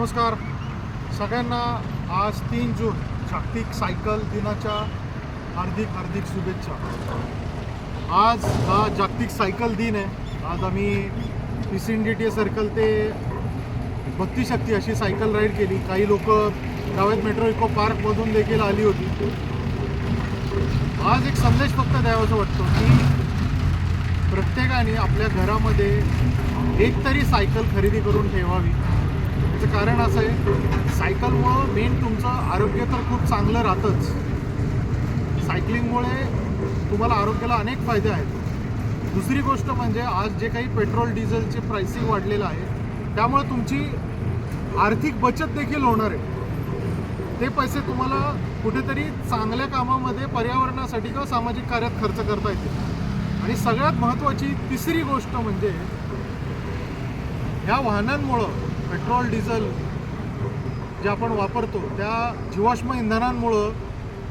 नमस्कार. सगळ्यांना आज तीन जून जागतिक सायकल दिनाच्या हार्दिक हार्दिक शुभेच्छा. आज हा जागतिक सायकल दिन आहे. आज आम्ही P C D T circle ते भक्ती शक्ती अशी सायकल राईड केली. काही लोक गावात मेट्रो इको पार्कमधून देखील आली होती. आज एक संदेश फक्त द्यावासा वाटतो की प्रत्येकाने आपल्या घरामध्ये एक तरी सायकल खरेदी करून ठेवावी. याचं कारण असं आहे सायकलमुळं मेन तुमचं आरोग्य तर खूप चांगलं राहतंच. सायकलिंगमुळे तुम्हाला आरोग्याला अनेक फायदे आहेत. दुसरी गोष्ट म्हणजे आज जे काही पेट्रोल डिझेलचे प्राइसिंग वाढलेलं आहे त्यामुळे तुमची आर्थिक बचत देखील होणार आहे. ते पैसे तुम्हाला कुठेतरी चांगल्या कामामध्ये पर्यावरणासाठी किंवा सामाजिक कार्यात खर्च करता येतील. आणि सगळ्यात महत्त्वाची तिसरी गोष्ट म्हणजे ह्या वाहनांमुळं पेट्रोल डिझेल जे आपण वापरतो त्या जीवाश्म इंधनांमुळं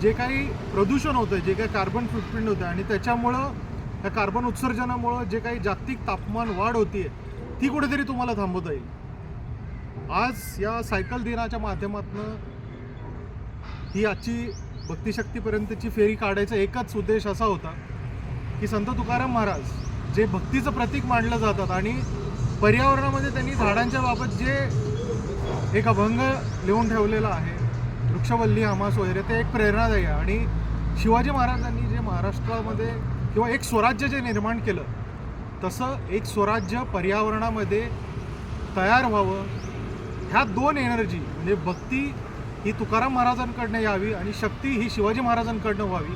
जे काही प्रदूषण होतं जे काही कार्बन फुटप्रिंट होतं आणि त्याच्यामुळं त्या कार्बन उत्सर्जनामुळं जे काही जागतिक तापमान वाढ होती ती कुठेतरी तुम्हाला थांबवता येईल. आज या सायकल दिनाच्या माध्यमातून ही आजची भक्तिशक्तीपर्यंतची फेरी काढायचा एकच उद्देश असा होता की संत तुकाराम महाराज जे भक्तीचं प्रतीक मांडलं जातात आणि पर्यावरणामध्ये त्यांनी झाडांच्या बाबत जे एक अभंग लिहून ठेवलेला आहे वृक्षवल्ली हमास वगैरे ते एक प्रेरणादायी आहे. आणि शिवाजी महाराजांनी जे महाराष्ट्रामध्ये किंवा एक स्वराज्य जे निर्माण केलं तसं एक स्वराज्य पर्यावरणामध्ये तयार व्हावं. ह्या दोन एनर्जी म्हणजे भक्ती ही तुकाराम महाराजांकडनं यावी आणि शक्ती ही शिवाजी महाराजांकडनं व्हावी.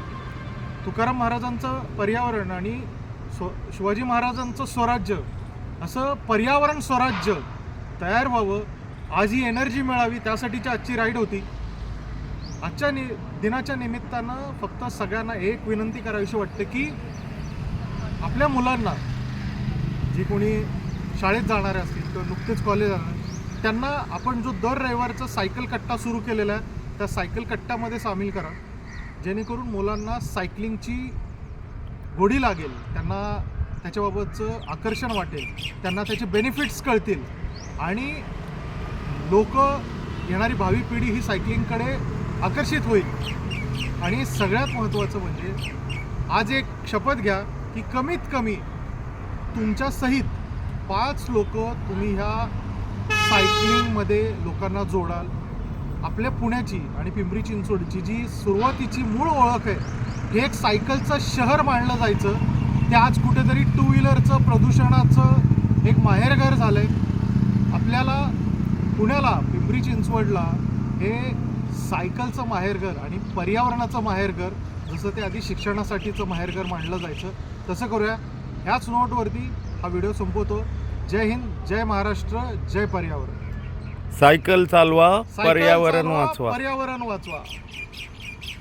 तुकाराम महाराजांचं पर्यावरण आणि स्व शिवाजी महाराजांचं स्वराज्य असं पर्यावरण स्वराज्य तयार व्हावं आज ही एनर्जी मिळावी त्यासाठीची आजची राईड होती. आजच्या नि दिनाच्या निमित्तानं फक्त सगळ्यांना एक विनंती करावीशी वाटते की आपल्या मुलांना जे कोणी शाळेत जाणारे असतील किंवा नुकतेच कॉलेज जाणार त्यांना आपण जो दर रविवारचा सायकल कट्टा सुरू केलेला आहे त्या सायकल कट्ट्यामध्ये सामील करा. जेणेकरून मुलांना सायकलिंगची गोडी लागेल. त्यांना त्याच्याबाबतचं आकर्षण वाटेल. त्यांना त्याचे बेनिफिट्स कळतील. आणि लोक येणारी भावी पिढी ही सायकलिंगकडे आकर्षित होईल. आणि सगळ्यात महत्त्वाचं म्हणजे आज एक शपथ घ्या की कमीत कमी तुमच्या सहित पाच लोक तुम्ही ह्या सायकलिंगमध्ये लोकांना जोडाल. आपल्या पुण्याची आणि पिंपरी चिंचवडची जी सुरुवातीची मूळ ओळख आहे हे एक सायकलचं शहर मानलं जायचं. ते आज कुठेतरी टू व्हीलरचं प्रदूषणाचं एक माहेरघर झालं आहे आपल्याला पुण्याला पिंपरी चिंचवडला हे सायकलचं माहेरघर आणि पर्यावरणाचं माहेरघर जसं ते आधी शिक्षणासाठीचं माहेरघर मानलं जायचं तसं करूया. ह्याच नोटवरती हा व्हिडिओ संपवतो. जय हिंद जय महाराष्ट्र जय पर्यावरण. सायकल चालवा पर्यावरण वाचवा. पर्यावरण वाचवा.